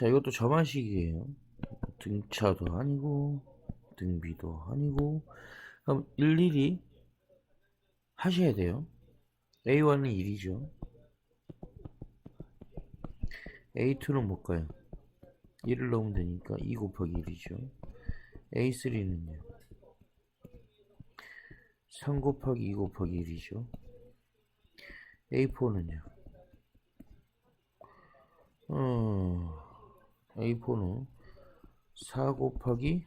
자, 이것도 저만식이에요. 등차도 아니고, 등비도 아니고, 그럼 일일이 하셔야 돼요. A1은 1이죠. A2는 뭘까요? 1을 넣으면 되니까 2 곱하기 1이죠. A3는요. 3 곱하기 2 곱하기 1이죠. A4는요. 어, A4는 4 곱하기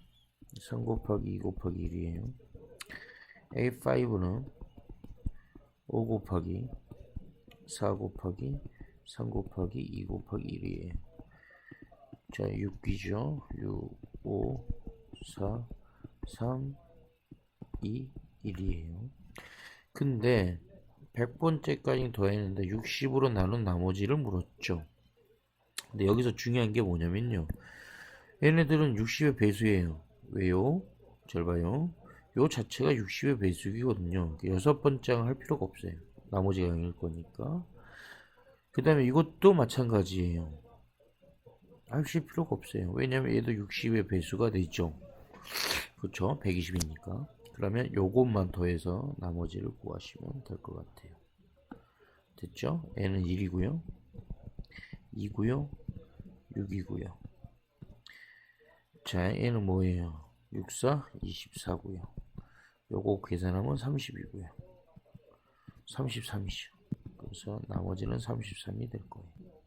3 곱하기 2 곱하기 1이에요. A5는 5 곱하기 4 곱하기 3 곱하기 2 곱하기 1이에요. 자, 6이죠. 6, 5, 4, 3, 2, 1이에요. 근데 100번째까지 더했는데 60으로 나눈 나머지를 물었죠. 근데 여기서 중요한 게 뭐냐면요. 얘네들은 60의 배수예요. 왜요? 잘 봐요. 요 자체가 60의 배수이거든요. 여섯 번째는 할 필요가 없어요. 나머지가 0일 거니까. 그 다음에 이것도 마찬가지예요. 하실 필요가 없어요. 왜냐면 얘도 60의 배수가 되죠. 그쵸? 120이니까. 그러면 요것만 더해서 나머지를 구하시면 될 것 같아요. 됐죠? 얘는 1이고요. 2고요. 6이고요. 자, 얘는 뭐예요? 6, 4, 24고요. 요거 계산하면 30이고요. 33이죠. 그래서 나머지는 33이 될 거예요.